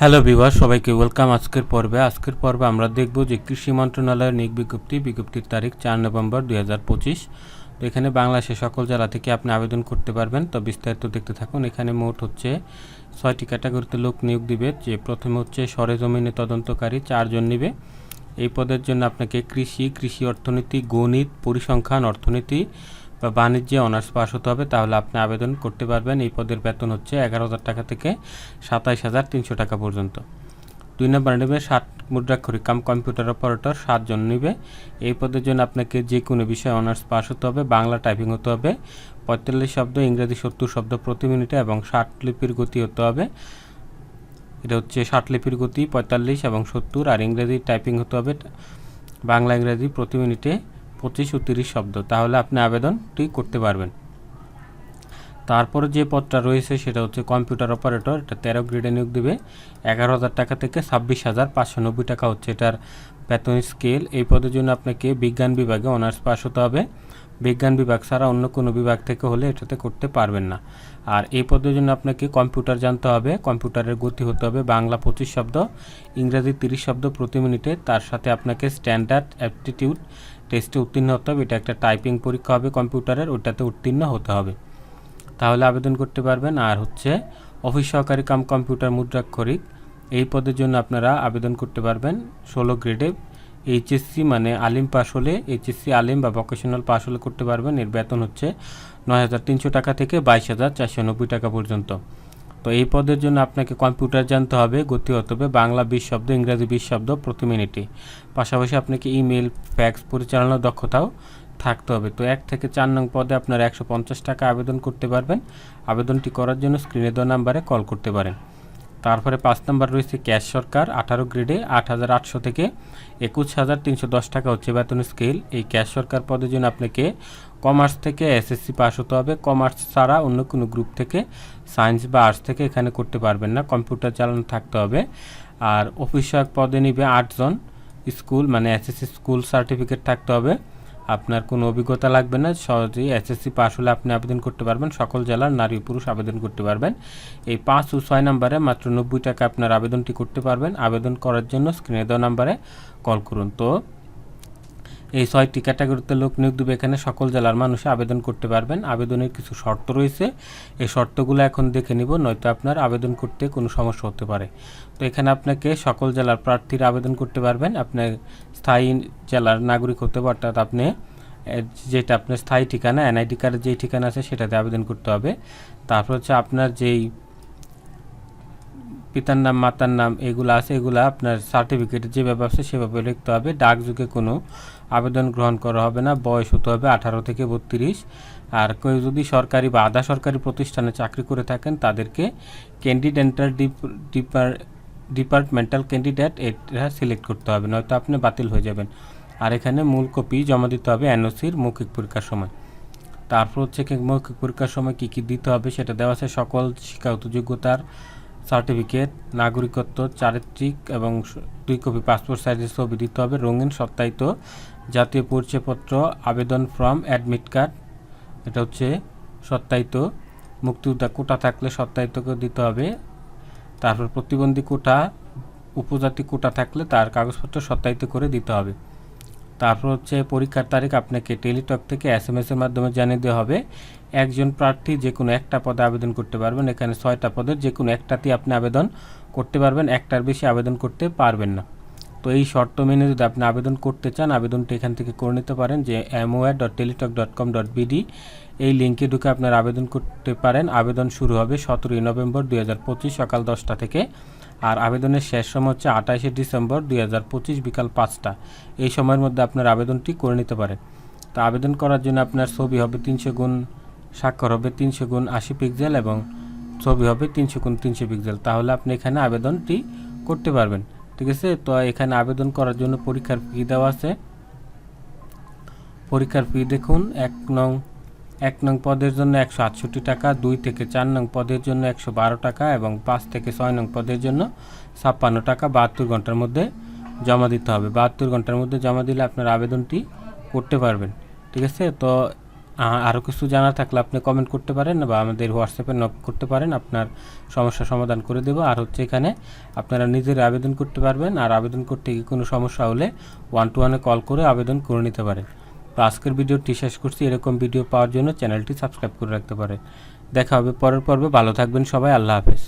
Hello বিভার সবাইকে welcome আজকের পর্বে। আজকের পর্বে আমরা দেখব যে কৃষি মন্ত্রণালয়ের নিয়োগ বিজ্ঞপ্তি বিজ্ঞপ্তির তারিখ চার নভেম্বর দুই হাজার পঁচিশ। তো এখানে বাংলাদেশের সকল জেলা থেকে আপনি আবেদন করতে পারবেন। তো বিস্তারিত দেখতে থাকুন। এখানে মোট হচ্ছে ছয়টি ক্যাটাগরিতে লোক নিয়োগ দিবে। যে প্রথমে হচ্ছে সরেজমিনে তদন্তকারী চারজন নিবে। এই পদের জন্য আপনাকে কৃষি কৃষি অর্থনীতি, গণিত, পরিসংখ্যান, অর্থনীতি বা বাণিজ্যে অনার্স পাস হতে হবে, তাহলে আপনি আবেদন করতে পারবেন। এই পদের বেতন হচ্ছে এগারো হাজার টাকা থেকে সাতাইশ হাজার তিনশো টাকা পর্যন্ত। দুই নম্বর নেবে ষাট মুদ্রাক্ষরিক কাম কম্পিউটার অপারেটর, সাতজন নেবে। এই পদের জন্য আপনাকে যে কোনো বিষয়ে অনার্স পাস হতে হবে, বাংলা টাইপিং হতে হবে, পঁয়তাল্লিশ শব্দ, ইংরেজি সত্তর শব্দ প্রতি মিনিটে এবং ষাট লিপির গতি হতে হবে। এটা হচ্ছে ষাট লিপির গতি, পঁয়তাল্লিশ এবং সত্তর, আর ইংরেজি টাইপিং হতে হবে, বাংলা ইংরেজি প্রতি মিনিটে। পঁচিশ ও তিরিশ শব্দ। তাহলে আপনি আবেদনটি করতে পারবেন। তারপরে যে পদটা রয়েছে সেটা হচ্ছে কম্পিউটার অপারেটর। এটা তেরো গ্রেডে নিয়োগ দেবে। এগারো হাজার টাকা থেকে ছাব্বিশ হাজার পাঁচশো নব্বই টাকা হচ্ছে এটার বেতন স্কেল। এই পদের জন্য আপনাকে বিজ্ঞান বিভাগে অনার্স পাস হতে হবে। বিজ্ঞান বিভাগ ছাড়া অন্য কোনো বিভাগ থেকে হলে এটাতে করতে পারবেন না। আর এই পদের জন্য আপনাকে কম্পিউটার জানতে হবে, কম্পিউটারের গতি হতে হবে বাংলা পঁচিশ শব্দ, ইংরেজি তিরিশ শব্দ প্রতি মিনিটে। তার সাথে আপনাকে স্ট্যান্ডার্ড অ্যাপটিটিউড টেস্টে উত্তীর্ণ হতে হবে, এটা একটা টাইপিং পরীক্ষা হবে কম্পিউটারের, ওটাতে উত্তীর্ণ হতে হবে। তাহলে আবেদন করতে পারবেন। আর হচ্ছে, অফিস সহকারী কাম কম্পিউটার মুদ্রাক্ষরিক, এই পদের জন্য আপনারা আবেদন করতে পারবেন। ষোলো গ্রেডে এইচএসসি মানে আলিম পাশ হলে এইচএসসি আলিম বা ভোকেশনাল পাশ হলে করতে পারবেন। এর বেতন হচ্ছে নয় হাজার তিনশো টাকা থেকে বাইশ হাজার চারশো নব্বই টাকা পর্যন্ত। তো এই পদের জন্য আপনাকে কম্পিউটার জানতে হবে, গতি হতে হবে, বাংলা বিশ শব্দ, ইংরাজি বিশ শব্দ প্রতি মিনিটে। পাশাপাশি আপনাকে ইমেল, ফ্যাক্স, পরিচালনার দক্ষতাও থাকতে হবে। তো এক থেকে চার নং পদে আপনারা একশো পঞ্চাশ টাকা আবেদন করতে পারবেন। আবেদনটি করার জন্য স্ক্রিনে দেওয়া নাম্বারে কল করতে পারেন। তারপরে পাঁচ নাম্বার রয়েছে ক্যাশ সরকার, আঠারো গ্রেডে আট হাজার আটশো থেকে একুশ হাজার তিনশো দশ টাকা হচ্ছে বেতন স্কেল। এই ক্যাশ সরকার পদের জন্য আপনাকে কমার্স থেকে এসএসসি পাস হতে হবে। কমার্স ছাড়া অন্য কোনো গ্রুপ থেকে সায়েন্স বা আর্টস থেকে এখানে করতে পারবেন না। কম্পিউটার চালানো থাকতে হবে। আর অফিস সহায়ক পদে নিবে আটজন। স্কুল মানে এসএসসি স্কুল সার্টিফিকেট থাকতে হবে। আপনার কোনো অভিজ্ঞতা লাগবে না, সহজেই এসএসসি পাস হলে আপনি আবেদন করতে পারবেন, সকল জেলার নারী পুরুষ আবেদন করতে পারবেন। এই পাঁচ ও ছয় নম্বরে মাত্র নব্বই টাকা আপনার আবেদনটি করতে পারবেন। আবেদন করার জন্য স্ক্রিনে দেওয়া নাম্বারে কল করুন। তো এই ছয়টি ক্যাটাগরিতে লোক নিয়োগ দেবে এখানে সকল জেলার মানুষ আবেদন করতে পারবেন। আবেদনের কিছু শর্ত রয়েছে। এই শর্তগুলো এখন দেখে নিব, নয়তো আপনার আবেদন করতে কোনো সমস্যা হতে পারে। তো এখানে আপনাকে সকল জেলার প্রার্থীরা আবেদন করতে পারবেন। আপনার স্থায়ী জেলার নাগরিক হতে অর্থাৎ আপনি যেটা আপনার স্থায়ী ঠিকানা, এনআইডি কার্ডের যেই ঠিকানা আছে সেটাতে আবেদন করতে হবে। তারপর হচ্ছে আপনার যেই পিতার নাম, মাতার নাম, এগুলো আছে, এগুলো আপনার সার্টিফিকেটে যেভাবে আছে সেভাবে লিখতে হবে। ডাকযুগে কোনো আবেদন গ্রহণ করা হবে না, বয়স হতে হবে আঠারো থেকে বত্রিশ। আর কেউ যদি সরকারি বা আধা সরকারি প্রতিষ্ঠানে চাকরি করে থাকেন, তাদেরকে ক্যান্ডিডেন্টাল ডিপার ডিপার্টমেন্টাল ক্যান্ডিডেট এটা সিলেক্ট করতে হবে, নয়তো আপনি বাতিল হয়ে যাবেন। আর এখানে মূল কপি জমা দিতে হবে এনওসির মৌখিক পরীক্ষার সময়। তারপর হচ্ছে মৌখিক পরীক্ষার সময় কী কী দিতে হবে সেটা দেওয়া আছে, সকল শিক্ষাগত যোগ্যতার সার্টিফিকেট, নাগরিকত্ব, চারিত্রিক এবং দুই কপি পাসপোর্ট সাইজের ছবি দিতে হবে, রঙিন সত্যায়িত, জাতীয় পরিচয়পত্র, আবেদন ফর্ম, অ্যাডমিট কার্ড, এটা হচ্ছে সত্যায়িত, মুক্তিযোদ্ধা কোটা থাকলে সত্যায়িতকে দিতে হবে, তারপর প্রতিবন্ধী কোটা, উপজাতি কোটা থাকলে তার কাগজপত্র সত্যায়িত করে দিতে হবে। তারপর হচ্ছে পরীক্ষার তারিখ আপনাকে টেলিটক থেকে এস এম এস এর মাধ্যমে জানিয়ে দেওয়া হবে। একজন প্রার্থী যে কোনো একটা পদে আবেদন করতে পারবেন। এখানে ছয়টা পদের যে কোনো একটাতেই আপনি আবেদন করতে পারবেন, একটার বেশি আবেদন করতে পারবেন না। তো এই শর্ত মেনে যদি আপনি আবেদন করতে চান, আবেদনটি এখান থেকে করে নিতে পারেন যে এমওয়ার dot Teletalk dot com dot BD এই লিঙ্কে ঢুকে আপনার আবেদন করতে পারেন। আবেদন শুরু হবে সতেরোই নভেম্বর দুই হাজার পঁচিশ সকাল দশটা থেকে। আর আবেদনের শেষ সময় হচ্ছে আঠাশে ডিসেম্বর দুই হাজার পঁচিশ বিকাল পাঁচটা। এই সময়ের মধ্যে আপনার আবেদনটি করে নিতে পারেন। তো আবেদন করার জন্য আপনার ছবি হবে তিনশো গুণ স্বাক্ষর হবে তিনশো গুণ আশি পিক্সেল এবং ছবি হবে তিনশো গুণ তিনশো পিক্সেল তাহলে আপনি এখানে আবেদনটি করতে পারবেন। ঠিক আছে? তো এখানে আবেদন করার জন্য পরীক্ষার ফি দেওয়া আছে। পরীক্ষার ফি দেখুন, এক নং এক নং পদের জন্য একশো আটষট্টি টাকা, দুই থেকে চার নং পদের জন্য একশো বারো টাকা এবং পাঁচ থেকে ছয় নং পদের জন্য ছাপ্পান্ন টাকা বাহাত্তর ঘণ্টার মধ্যে জমা দিতে হবে। বাহাত্তর ঘণ্টার মধ্যে জমা দিলে আপনার আবেদনটি করতে পারবেন। ঠিক আছে? তো আরও কিছু জানা থাকলে আপনি কমেন্ট করতে পারেন বা আমাদের হোয়াটসঅ্যাপে নক করতে পারেন। আপনার সমস্যা সমাধান করে দেবো। আর হচ্ছে এখানে আপনারা নিজের আবেদন করতে পারবেন। আর আবেদন করতে গিয়ে কোনো সমস্যা হলে ওয়ান টু ওয়ানে কল করে আবেদন করে নিতে পারেন। তো আজকের ভিডিওটি শেষ করছি। এরকম ভিডিও পাওয়ার জন্য চ্যানেলটি সাবস্ক্রাইব করে রাখতে পারেন। দেখা হবে পরের পর্বে। ভালো থাকবেন সবাই। আল্লাহ হাফেজ।